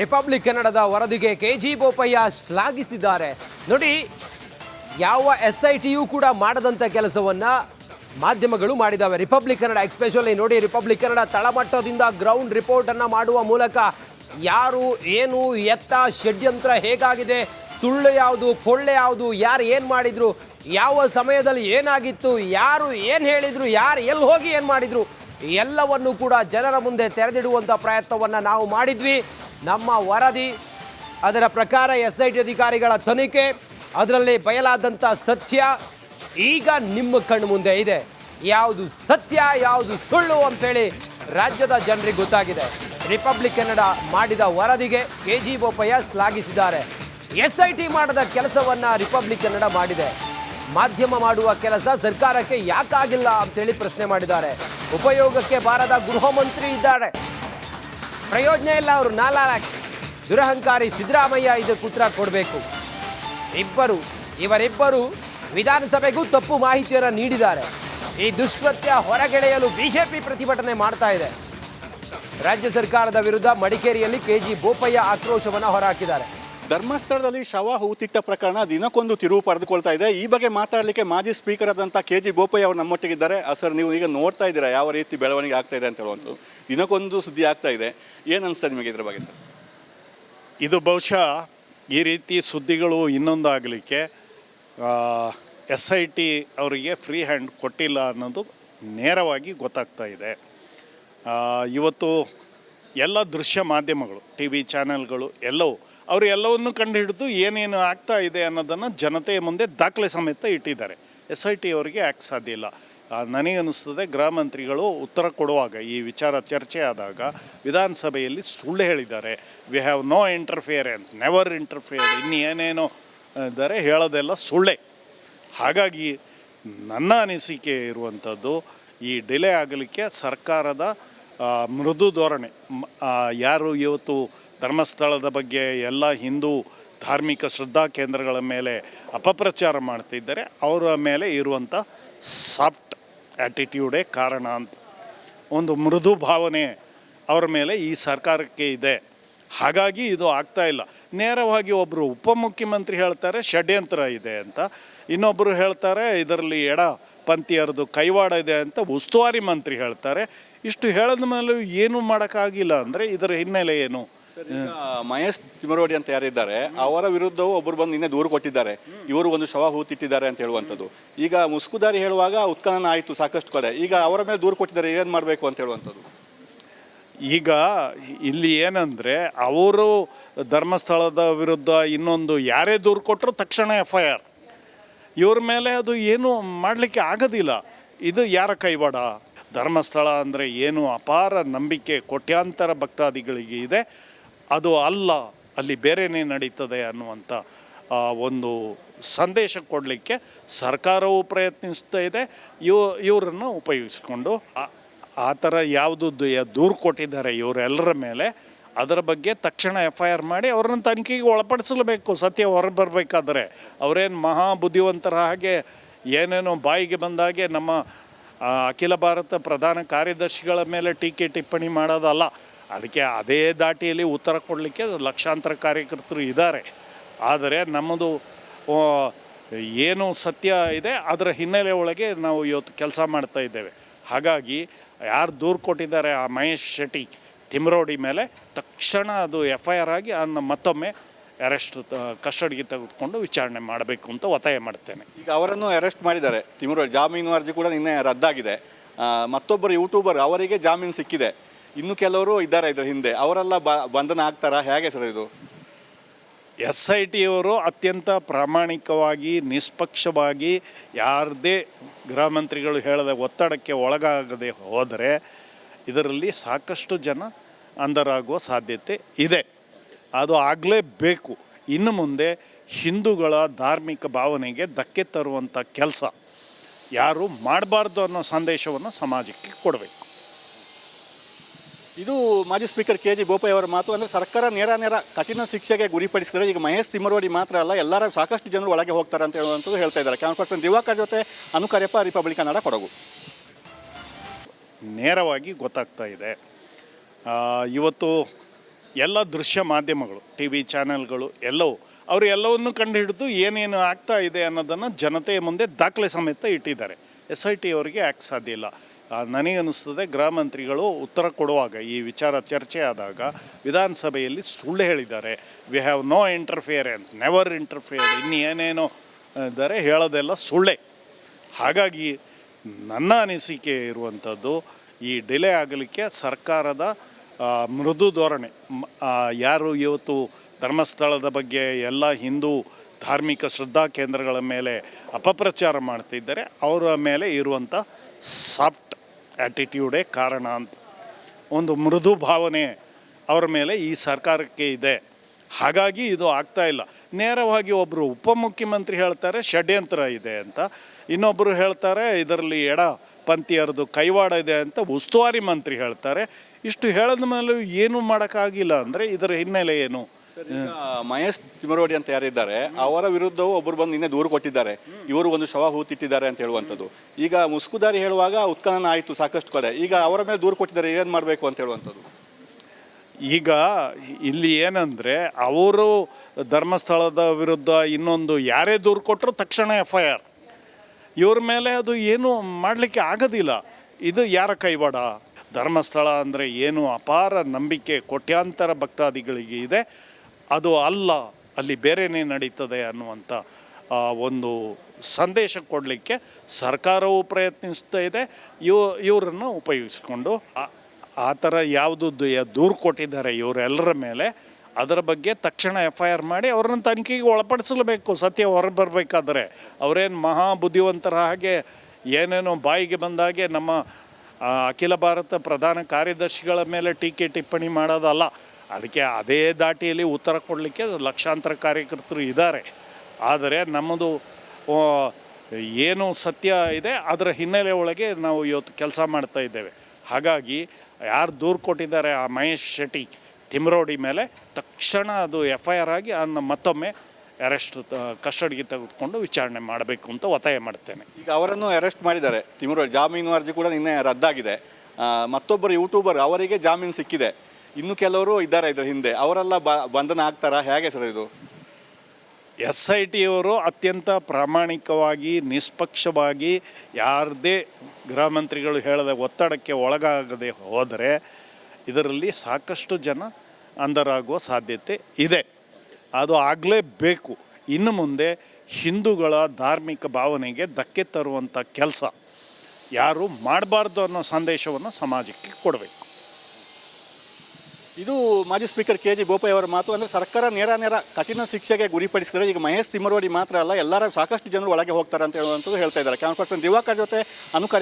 Republic ಕನ್ನಡದ ವರದಿಗೆ K G Bopaiah ಶ್ಲಾಘಿಸಿದ್ದಾರೆ. ನೋಡಿ, ಯಾವ ಎಸ್ ಐ ಟಿಯು ಕೂಡ ಮಾಡದಂಥ ಕೆಲಸವನ್ನು ಮಾಧ್ಯಮಗಳು ಮಾಡಿದ್ದಾವೆ ರಿಪಬ್ಲಿಕ್ ಕನ್ನಡ ಎಕ್ಸ್ಪೆಷಲಿ ನೋಡಿ, ರಿಪಬ್ಲಿಕ್ ಕನ್ನಡ ತಳಮಟ್ಟದಿಂದ ಗ್ರೌಂಡ್ ರಿಪೋರ್ಟನ್ನು ಮಾಡುವ ಮೂಲಕ ಯಾರು, ಏನು, ಎತ್ತ, ಷಡ್ಯಂತ್ರ ಹೇಗಾಗಿದೆ, ಸುಳ್ಳು ಯಾವುದು ಪೊಳ್ಳೆ ಯಾವುದು, ಯಾರು ಏನು ಮಾಡಿದರು, ಯಾವ ಸಮಯದಲ್ಲಿ ಏನಾಗಿತ್ತು, ಯಾರು ಏನು ಹೇಳಿದರು, ಯಾರು ಎಲ್ಲಿ ಹೋಗಿ ಏನು ಮಾಡಿದರು, ಎಲ್ಲವನ್ನು ಕೂಡ ಜನರ ಮುಂದೆ ತೆರೆದಿಡುವಂಥ ಪ್ರಯತ್ನವನ್ನು ನಾವು ಮಾಡಿದ್ವಿ. ನಮ್ಮ ವರದಿ, ಅದರ ಪ್ರಕಾರ ಎಸ್ ಐ ಟಿ ಅಧಿಕಾರಿಗಳ ತನಿಖೆ, ಅದರಲ್ಲಿ ಬಯಲಾದಂಥ ಸತ್ಯ ಈಗ ನಿಮ್ಮ ಕಣ್ಣು ಮುಂದೆ ಇದೆ. ಯಾವುದು ಸತ್ಯ, ಯಾವುದು ಸುಳ್ಳು ಅಂತೇಳಿ ರಾಜ್ಯದ ಜನರಿಗೆ ಗೊತ್ತಾಗಿದೆ. ರಿಪಬ್ಲಿಕ್ ಕನ್ನಡ ಮಾಡಿದ ವರದಿಗೆ ಕೆ ಜಿ ಬೋಪಯ್ಯ ಶ್ಲಾಘಿಸಿದ್ದಾರೆ ಎಸ್ ಐ ಟಿ ಮಾಡದ ಕೆಲಸವನ್ನು ರಿಪಬ್ಲಿಕ್ ಕನ್ನಡ ಮಾಡಿದೆ. ಮಾಧ್ಯಮ ಮಾಡುವ ಕೆಲಸ ಸರ್ಕಾರಕ್ಕೆ ಯಾಕಾಗಿಲ್ಲ ಅಂತೇಳಿ ಪ್ರಶ್ನೆ ಮಾಡಿದ್ದಾರೆ. ಉಪಯೋಗಕ್ಕೆ ಬಾರದ ಗೃಹ ಮಂತ್ರಿ ಇದ್ದಾರೆ. ಪ್ರಯೋಜನ ಇಲ್ಲ, ಅವರು ನಾಲಾಕ್ ದುರಹಂಕಾರಿ ಸಿದ್ದರಾಮಯ್ಯ ಇದಕ್ಕೆ ಉತ್ತರ ಕೊಡಬೇಕು. ಇಬ್ಬರು, ಇವರಿಬ್ಬರು ವಿಧಾನಸಭೆಗೂ ತಪ್ಪು ಮಾಹಿತಿಯನ್ನು ನೀಡಿದ್ದಾರೆ. ಈ ದುಷ್ಕೃತ್ಯ ಹೊರಗೆಳೆಯಲು ಬಿಜೆಪಿ ಪ್ರತಿಭಟನೆ ಮಾಡ್ತಾ ಇದೆ. ರಾಜ್ಯ ಸರ್ಕಾರದ ವಿರುದ್ಧ ಮಡಿಕೇರಿಯಲ್ಲಿ ಕೆಜಿ ಬೋಪಯ್ಯ ಆಕ್ರೋಶವನ್ನು ಹೊರಹಾಕಿದ್ದಾರೆ. ಧರ್ಮಸ್ಥಳದಲ್ಲಿ ಶವ ಹೂತಿಟ್ಟ ಪ್ರಕರಣ ದಿನಕ್ಕೊಂದು ತಿರುವು ಪಡೆದುಕೊಳ್ತಾ ಇದೆ. ಈ ಬಗ್ಗೆ ಮಾತಾಡಲಿಕ್ಕೆ ಮಾಜಿ ಸ್ಪೀಕರ್ ಆದಂಥ ಕೆ ಜಿ ಬೋಪಯ್ಯ ಅವರು ನಮ್ಮೊಟ್ಟಿಗಿದ್ದಾರೆ. ಸರ್, ನೀವು ಈಗ ನೋಡ್ತಾ ಇದ್ದೀರಾ ಯಾವ ರೀತಿ ಬೆಳವಣಿಗೆ ಆಗ್ತಾ ಇದೆ ಅಂತ ಹೇಳುವಂಥದ್ದು. ದಿನಕ್ಕೊಂದು ಸುದ್ದಿ ಆಗ್ತಾ ಇದೆ. ಏನು ಅನಿಸ್ತಾ ನಿಮಗೆ ಇದ್ರ ಬಗ್ಗೆ, ಸರ್? ಇದು ಬಹುಶಃ ಈ ರೀತಿ ಸುದ್ದಿಗಳು ಇನ್ನೊಂದು ಆಗಲಿಕ್ಕೆ ಎಸ್ ಐ ಟಿ ಅವರಿಗೆ ಫ್ರೀ ಹ್ಯಾಂಡ್ ಕೊಟ್ಟಿಲ್ಲ ಅನ್ನೋದು ನೇರವಾಗಿ ಗೊತ್ತಾಗ್ತಾ ಇದೆ. ಇವತ್ತು ಎಲ್ಲ ದೃಶ್ಯ ಮಾಧ್ಯಮಗಳು ಟಿ ವಿ ಚಾನೆಲ್ಗಳು ಎಲ್ಲವೂ, ಅವರು ಎಲ್ಲವನ್ನು ಕಂಡುಹಿಡಿದು ಏನೇನು ಆಗ್ತಾ ಇದೆ ಅನ್ನೋದನ್ನು ಜನತೆಯ ಮುಂದೆ ದಾಖಲೆ ಸಮೇತ ಇಟ್ಟಿದ್ದಾರೆ. ಎಸ್ ಐ ಟಿ ಅವರಿಗೆ ಯಾಕೆ ಸಾಧ್ಯ ಇಲ್ಲ. ನನಗನ್ನಿಸ್ತದೆ ಗೃಹ ಮಂತ್ರಿಗಳು ಉತ್ತರ ಕೊಡುವಾಗ, ಈ ವಿಚಾರ ಚರ್ಚೆ ಆದಾಗ ವಿಧಾನಸಭೆಯಲ್ಲಿ ಸುಳ್ಳು ಹೇಳಿದ್ದಾರೆ. We have no interference never interfere ಇನ್ನು ಏನೇನೋ ಇದ್ದಾರೆ, ಹೇಳೋದೆಲ್ಲ ಸುಳ್ಳೆ. ಹಾಗಾಗಿ ನನ್ನ ಅನಿಸಿಕೆ ಇರುವಂಥದ್ದು, ಈ ಡಿಲೇ ಆಗಲಿಕ್ಕೆ ಸರ್ಕಾರದ ಮೃದು ಧೋರಣೆ. ಯಾರು ಇವತ್ತು ಧರ್ಮಸ್ಥಳದ ಬಗ್ಗೆ ಎಲ್ಲ ಹಿಂದೂ ಧಾರ್ಮಿಕ ಶ್ರದ್ಧಾ ಕೇಂದ್ರಗಳ ಮೇಲೆ ಅಪಪ್ರಚಾರ ಮಾಡ್ತಿದ್ದಾರೆ ಅವರ ಮೇಲೆ ಇರುವಂಥ ಸಾಫ್ಟ್ ಆ್ಯಟಿಟ್ಯೂಡೇ ಕಾರಣ ಅಂತ. ಒಂದು ಮೃದು ಭಾವನೆ ಅವರ ಮೇಲೆ ಈ ಸರ್ಕಾರಕ್ಕೆ ಇದೆ. ಹಾಗಾಗಿ ಇದು ಆಗ್ತಾ ಇಲ್ಲ. ನೇರವಾಗಿ ಒಬ್ಬರು ಉಪಮುಖ್ಯಮಂತ್ರಿ ಹೇಳ್ತಾರೆ, ಷಡ್ಯಂತ್ರ ಇದೆ ಅಂತ. ಇನ್ನೊಬ್ಬರು ಹೇಳ್ತಾರೆ, ಇದರಲ್ಲಿ ಎಡ ಪಂಥೀಯರದು ಕೈವಾಡ ಇದೆ ಅಂತ ಉಸ್ತುವಾರಿ ಮಂತ್ರಿ ಹೇಳ್ತಾರೆ. ಇಷ್ಟು ಹೇಳಿದ ಮೇಲೆ ಏನು ಮಾಡೋಕ್ಕಾಗಿಲ್ಲ ಅಂದರೆ ಇದರ ಹಿನ್ನೆಲೆ ಏನು? ಮಹೇಶ್ ತಿಮರವಾಡಿ ಅಂತ ಯಾರಿದ್ದಾರೆ, ಅವರ ವಿರುದ್ಧವೂ ಒಬ್ಬರು ಬಂದು ನಿನ್ನೆ ದೂರು ಕೊಟ್ಟಿದ್ದಾರೆ. ಇವರು ಒಂದು ಶವ ಹೂತಿಟ್ಟಿದ್ದಾರೆ ಅಂತ ಹೇಳುವಂಥದ್ದು. ಈಗ ಮುಸ್ಕುದಾರಿ ಹೇಳುವಾಗ ಉತ್ಖನನ ಆಯಿತು ಸಾಕಷ್ಟು ಕಡೆ. ಈಗ ಅವರ ಮೇಲೆ ದೂರು ಕೊಟ್ಟಿದ್ದಾರೆ, ಏನು ಮಾಡಬೇಕು ಅಂತ ಹೇಳುವಂಥದ್ದು? ಈಗ ಇಲ್ಲಿ ಏನಂದರೆ ಅವರು ಧರ್ಮಸ್ಥಳದ ವಿರುದ್ಧ ಇನ್ನೊಂದು ಯಾರೇ ದೂರು ಕೊಟ್ಟರು ತಕ್ಷಣ ಎಫ್ ಐ ಆರ್ ಇವ್ರ ಮೇಲೆ ಅದು ಏನು ಮಾಡಲಿಕ್ಕೆ ಆಗೋದಿಲ್ಲ. ಇದು ಯಾರ ಕೈವಾಡ? ಧರ್ಮಸ್ಥಳ ಅಂದರೆ ಏನು ಅಪಾರ ನಂಬಿಕೆ, ಕೋಟ್ಯಾಂತರ ಭಕ್ತಾದಿಗಳಿಗೆ ಇದೆ. ಅದು ಅಲ್ಲ, ಅಲ್ಲಿ ಬೇರೆನೇ ನಡೀತದೆ ಅನ್ನುವಂಥ ಒಂದು ಸಂದೇಶ ಕೊಡಲಿಕ್ಕೆ ಸರ್ಕಾರವು ಪ್ರಯತ್ನಿಸ್ತಾ ಇದೆ. ಇವ, ಇವರನ್ನು ಉಪಯೋಗಿಸ್ಕೊಂಡು ಆ- ಥರ ಯಾವುದು ದೂರು ಕೊಟ್ಟಿದ್ದಾರೆ ಇವರೆಲ್ಲರ ಮೇಲೆ, ಅದರ ಬಗ್ಗೆ ತಕ್ಷಣ ಎಫ್ ಐ ಆರ್ ಮಾಡಿ ಅವ್ರನ್ನ ತನಿಖೆಗೆ ಒಳಪಡಿಸಲೇಬೇಕು ಸತ್ಯ ಹೊರಬರಬೇಕಾದ್ರೆ ಅವರೇನು ಮಹಾ ಬುದ್ಧಿವಂತರ ಹಾಗೆ ಏನೇನೋ ಬಾಯಿಗೆ ಬಂದಾಗೆ ನಮ್ಮ ಅಖಿಲ ಭಾರತ ಪ್ರಧಾನ ಕಾರ್ಯದರ್ಶಿಗಳ ಮೇಲೆ ಟೀಕೆ ಟಿಪ್ಪಣಿ ಮಾಡೋದಲ್ಲ. ಅದಕ್ಕೆ ಅದೇ ದಾಟಿಯಲ್ಲಿ ಉತ್ತರ ಕೊಡಲಿಕ್ಕೆ ಲಕ್ಷಾಂತರ ಕಾರ್ಯಕರ್ತರು ಇದ್ದಾರೆ. ಆದರೆ ನಮ್ಮದು ಏನು ಸತ್ಯ ಇದೆ, ಅದರ ಹಿನ್ನೆಲೆ ಒಳಗೆ ನಾವು ಇವತ್ತು ಕೆಲಸ ಮಾಡ್ತಾ ಇದ್ದೇವೆ. ಹಾಗಾಗಿ ಯಾರು ದೂರು ಕೊಟ್ಟಿದ್ದಾರೆ ಆ ಮಹೇಶ್ ಶೆಟ್ಟಿ ತಿಮ್ರೋಡಿ ಮೇಲೆ, ತಕ್ಷಣ ಅದು ಎಫ್ ಐ ಆರ್ ಆಗಿ ಅದನ್ನು ಮತ್ತೊಮ್ಮೆ ಅರೆಸ್ಟ್ ಕಸ್ಟಡಿಗೆ ತೆಗೆದುಕೊಂಡು ವಿಚಾರಣೆ ಮಾಡಬೇಕು ಅಂತ ಒತ್ತಾಯ ಮಾಡ್ತೇನೆ. ಈಗ ಅವರನ್ನು ಅರೆಸ್ಟ್ ಮಾಡಿದ್ದಾರೆ ತಿಮ್ರೋಡಿ. ಜಾಮೀನು ಅರ್ಜಿ ಕೂಡ ನಿನ್ನೆ ರದ್ದಾಗಿದೆ. ಮತ್ತೊಬ್ಬರು ಯೂಟ್ಯೂಬರ್, ಅವರಿಗೆ ಜಾಮೀನು ಸಿಕ್ಕಿದೆ. ಇನ್ನು ಕೆಲವರು ಇದ್ದಾರೆ ಇದರ ಹಿಂದೆ. ಅವರೆಲ್ಲ ಬಂಧನ ಆಗ್ತಾರಾ? ಹೇಗೆ ಸರ್ ಇದು? ಎಸ್ ಐ ಟಿಯವರು ಅತ್ಯಂತ ಪ್ರಾಮಾಣಿಕವಾಗಿ, ನಿಷ್ಪಕ್ಷವಾಗಿ ಯಾರದೇ ಗೃಹ ಮಂತ್ರಿಗಳು ಹೇಳದ ಒತ್ತಡಕ್ಕೆ ಒಳಗಾಗದೆ ಹೋದರೆ ಇದರಲ್ಲಿ ಸಾಕಷ್ಟು ಜನ ಅಂಧರಾಗುವ ಸಾಧ್ಯತೆ ಇದೆ. ಅದು ಆಗಲೇಬೇಕು. ಇನ್ನು ಮುಂದೆ ಹಿಂದೂಗಳ ಧಾರ್ಮಿಕ ಭಾವನೆಗೆ ಧಕ್ಕೆ ತರುವಂಥ ಕೆಲಸ ಯಾರು ಮಾಡಬಾರ್ದು ಅನ್ನೋ ಸಂದೇಶವನ್ನು ಸಮಾಜಕ್ಕೆ ಕೊಡಬೇಕು. ಇದು ಮಾಜಿ ಸ್ಪೀಕರ್ ಕೆ ಜಿ ಬೋಪಯ್ಯ ಅವರ ಮಾತು. ಅಂದರೆ ಸರ್ಕಾರ ನೇರ ನೇರ ಕಠಿಣ ಶಿಕ್ಷೆಗೆ ಗುರಿಪಡಿಸಿದರೆ ಈಗ ಮಹೇಶ್ ತಿಮ್ಮರವಡಿ ಮಾತ್ರ ಅಲ್ಲ, ಎಲ್ಲರ ಸಾಕಷ್ಟು ಜನರು ಒಳಗೆ ಹೋಗ್ತಾರೆ ಅಂತ ಹೇಳುವಂಥದ್ದು ಹೇಳ್ತಾ ಇದ್ದಾರೆ. ಕ್ಯಾನ್ ಪರ್ಸನ್ ದಿವಾಕರ್ ಜೊತೆ ಅನುಕಾರ್ಯಪ್ಪ ರಿಪಬ್ಲಿಕ್ ಕನ್ನಡ ಕೊಡಗು. ನೇರವಾಗಿ ಗೊತ್ತಾಗ್ತಾ ಇದೆ. ಇವತ್ತು ಎಲ್ಲ ದೃಶ್ಯ ಮಾಧ್ಯಮಗಳು, ಟಿ ವಿ ಚಾನೆಲ್ಗಳು ಎಲ್ಲವೂ, ಅವರು ಎಲ್ಲವನ್ನು ಕಂಡುಹಿಡಿದು ಏನೇನು ಆಗ್ತಾ ಇದೆ ಅನ್ನೋದನ್ನು ಜನತೆಯ ಮುಂದೆ ದಾಖಲೆ ಸಮೇತ ಇಟ್ಟಿದ್ದಾರೆ. ಎಸ್ ಐ ಟಿ ಅವರಿಗೆ ಯಾಕೆ ಸಾಧ್ಯ ಇಲ್ಲ. ನನಗನ್ನಿಸ್ತದೆ ಗೃಹಮಂತ್ರಿಗಳು ಉತ್ತರ ಕೊಡುವಾಗ ಈ ವಿಚಾರ ಚರ್ಚೆ ಆದಾಗ ವಿಧಾನಸಭೆಯಲ್ಲಿ ಸುಳ್ಳು ಹೇಳಿದ್ದಾರೆ. We have no interference never interfere ಇನ್ನು ಏನೇನೋ ಇದ್ದಾರೆ ಹೇಳೋದೆಲ್ಲ ಸುಳ್ಳೆ. ಹಾಗಾಗಿ ನನ್ನ ಅನಿಸಿಕೆ ಇರುವಂಥದ್ದು ಈ ಡಿಲೇ ಆಗಲಿಕ್ಕೆ ಸರ್ಕಾರದ ಮೃದು ಧೋರಣೆ. ಯಾರು ಇವತ್ತು ಧರ್ಮಸ್ಥಳದ ಬಗ್ಗೆ ಎಲ್ಲ ಹಿಂದೂ ಧಾರ್ಮಿಕ ಶ್ರದ್ಧಾ ಕೇಂದ್ರಗಳ ಮೇಲೆ ಅಪಪ್ರಚಾರ ಮಾಡ್ತಿದ್ದಾರೆ, ಅವರ ಮೇಲೆ ಇರುವಂಥ ಸಾಫ್ಟ್ ಆ್ಯಟಿಟ್ಯೂಡೇ ಕಾರಣ ಅಂತ. ಒಂದು ಮೃದು ಭಾವನೆ ಅವರ ಮೇಲೆ ಈ ಸರ್ಕಾರಕ್ಕೆ ಇದೆ. ಹಾಗಾಗಿ ಇದು ಆಗ್ತಾ ಇಲ್ಲ. ನೇರವಾಗಿ ಒಬ್ಬರು ಉಪಮುಖ್ಯಮಂತ್ರಿ ಹೇಳ್ತಾರೆ, ಷಡ್ಯಂತ್ರ ಇದೆ ಅಂತ. ಇನ್ನೊಬ್ಬರು ಹೇಳ್ತಾರೆ, ಇದರಲ್ಲಿ ಎಡ ಪಂಥೀಯರದು ಕೈವಾಡ ಇದೆ ಅಂತ ಉಸ್ತುವಾರಿ ಮಂತ್ರಿ ಹೇಳ್ತಾರೆ. ಇಷ್ಟು ಹೇಳಿದ ಮೇಲೂ ಏನೂ ಮಾಡೋಕ್ಕಾಗಿಲ್ಲ ಅಂದರೆ ಇದರ ಹಿನ್ನೆಲೆ ಏನು? ಮಹೇಶ್ ತಿಮರೋಡಿ ಅಂತ ಯಾರಿದ್ದಾರೆ, ಅವರ ವಿರುದ್ಧವೂ ಒಬ್ಬರು ಬಂದು ನಿನ್ನೆ ದೂರು ಕೊಟ್ಟಿದ್ದಾರೆ. ಇವರು ಒಂದು ಶವ ಹೂತಿಟ್ಟಿದ್ದಾರೆ ಅಂತ ಹೇಳುವಂಥದ್ದು. ಈಗ ಮುಸ್ಕುದಾರಿ ಹೇಳುವಾಗ ಉತ್ಖನನ ಆಯಿತು, ಸಾಕಷ್ಟು ಕಡೆ. ಈಗ ಅವರ ಮೇಲೆ ದೂರು ಕೊಟ್ಟಿದ್ದಾರೆ, ಏನು ಮಾಡಬೇಕು ಅಂತ ಹೇಳುವಂಥದ್ದು? ಈಗ ಇಲ್ಲಿ ಏನಂದರೆ, ಅವರು ಧರ್ಮಸ್ಥಳದ ವಿರುದ್ಧ ಇನ್ನೊಂದು ಯಾರೇ ದೂರು ಕೊಟ್ಟರು ತಕ್ಷಣ ಎಫ್ ಐ ಆರ್ ಇವ್ರ ಮೇಲೆ ಅದು ಏನು ಮಾಡಲಿಕ್ಕೆ ಆಗೋದಿಲ್ಲ. ಇದು ಯಾರ ಕೈವಾಡ? ಧರ್ಮಸ್ಥಳ ಅಂದರೆ ಏನು ಅಪಾರ ನಂಬಿಕೆ, ಕೋಟ್ಯಾಂತರ ಭಕ್ತಾದಿಗಳಿಗೆ ಇದೆ. ಅದು ಅಲ್ಲ, ಅಲ್ಲಿ ಬೇರೆನೇ ನಡೀತದೆ ಅನ್ನುವಂಥ ಒಂದು ಸಂದೇಶ ಕೊಡಲಿಕ್ಕೆ ಸರ್ಕಾರವು ಪ್ರಯತ್ನಿಸ್ತಾ ಇದೆ. ಇವ, ಇವರನ್ನು ಉಪಯೋಗಿಸ್ಕೊಂಡು, ಆ- ಥರ ಯಾವುದು ದೂರು ಕೊಟ್ಟಿದ್ದಾರೆ ಇವರೆಲ್ಲರ ಮೇಲೆ, ಅದರ ಬಗ್ಗೆ ತಕ್ಷಣ ಎಫ್ ಐ ಆರ್ ಮಾಡಿ ಅವ್ರನ್ನ ತನಿಖೆಗೆ ಒಳಪಡಿಸಲೇಬೇಕು. ಸತ್ಯ ಹೊರಬರಬೇಕಾದ್ರೆ ಅವರೇನು ಮಹಾ ಬುದ್ಧಿವಂತರ ಹಾಗೆ ಏನೇನೋ ಬಾಯಿಗೆ ಬಂದಾಗೆ ನಮ್ಮ ಅಖಿಲ ಭಾರತ ಪ್ರಧಾನ ಕಾರ್ಯದರ್ಶಿಗಳ ಮೇಲೆ ಟೀಕೆ ಟಿಪ್ಪಣಿ ಮಾಡೋದಲ್ಲ. ಅದಕ್ಕೆ ಅದೇ ದಾಟಿಯಲ್ಲಿ ಉತ್ತರ ಕೊಡಲಿಕ್ಕೆ ಲಕ್ಷಾಂತರ ಕಾರ್ಯಕರ್ತರು ಇದ್ದಾರೆ. ಆದರೆ ನಮ್ಮದು ಏನು ಸತ್ಯ ಇದೆ, ಅದರ ಹಿನ್ನೆಲೆ ಒಳಗೆ ನಾವು ಇವತ್ತು ಕೆಲಸ ಮಾಡ್ತಾ ಇದ್ದೇವೆ. ಹಾಗಾಗಿ ಯಾರು ದೂರು ಕೊಟ್ಟಿದ್ದಾರೆ ಆ ಮಹೇಶ್ ಶೆಟ್ಟಿ ತಿಮ್ರೋಡಿ ಮೇಲೆ, ತಕ್ಷಣ ಅದು ಎಫ್ ಐ ಆರ್ ಆಗಿ ಅದನ್ನು ಮತ್ತೊಮ್ಮೆ ಅರೆಸ್ಟ್ ಕಸ್ಟಡಿಗೆ ತೆಗೆದುಕೊಂಡು ವಿಚಾರಣೆ ಮಾಡಬೇಕು ಅಂತ ಒತ್ತಾಯ ಮಾಡ್ತೇನೆ. ಈಗ ಅವರನ್ನು ಅರೆಸ್ಟ್ ಮಾಡಿದ್ದಾರೆ ತಿಮ್ರೋಡಿ. ಜಾಮೀನು ಅರ್ಜಿ ಕೂಡ ನಿನ್ನೆ ರದ್ದಾಗಿದೆ. ಮತ್ತೊಬ್ಬರು ಯೂಟ್ಯೂಬರ್, ಅವರಿಗೆ ಜಾಮೀನು ಸಿಕ್ಕಿದೆ. ಇನ್ನು ಕೆಲವರು ಇದ್ದಾರೆ ಇದರ ಹಿಂದೆ. ಅವರೆಲ್ಲ ಬಂಧನ ಆಗ್ತಾರಾ? ಹೇಗೆ ಸರ್ ಇದು? ಎಸ್ ಐ ಟಿಯವರು ಅತ್ಯಂತ ಪ್ರಾಮಾಣಿಕವಾಗಿ, ನಿಷ್ಪಕ್ಷವಾಗಿ ಯಾರದೇ ಗೃಹ ಮಂತ್ರಿಗಳು ಹೇಳದ ಒತ್ತಡಕ್ಕೆ ಒಳಗಾಗದೆ ಹೋದರೆ ಇದರಲ್ಲಿ ಸಾಕಷ್ಟು ಜನ ಅಂಧರಾಗುವ ಸಾಧ್ಯತೆ ಇದೆ. ಅದು ಆಗಲೇಬೇಕು. ಇನ್ನು ಮುಂದೆ ಹಿಂದೂಗಳ ಧಾರ್ಮಿಕ ಭಾವನೆಗೆ ಧಕ್ಕೆ ತರುವಂಥ ಕೆಲಸ. ಯಾರು ಮಾಡಬಾರ್ದು ಅನ್ನೋ ಸಂದೇಶವನ್ನು ಸಮಾಜಕ್ಕೆ ಕೊಡಬೇಕು. ಇದು ಮಾಜಿ ಸ್ಪೀಕರ್ ಕೆ ಜಿ ಬೋಪಯ್ಯ ಅವರ ಮಾತು. ಅಂದರೆ ಸರ್ಕಾರ ನೇರ ನೇರ ಕಠಿಣ ಶಿಕ್ಷೆಗೆ ಗುರಿಪಡಿಸಿದರೆ ಈಗ ಮಹೇಶ್ ತಿಮ್ಮರವಾಡಿ ಮಾತ್ರ ಅಲ್ಲ, ಎಲ್ಲರ ಸಾಕಷ್ಟು ಜನರು ಒಳಗೆ ಹೋಗ್ತಾರೆ ಅಂತ ಹೇಳುವಂಥದ್ದು ಹೇಳ್ತಾ ಇದ್ದಾರೆ. ಕ್ಯಾಮ್ರಾ ಪರ್ಸನ್ ದಿವಾಕರ್ ಜೊತೆ ಅನುಕರ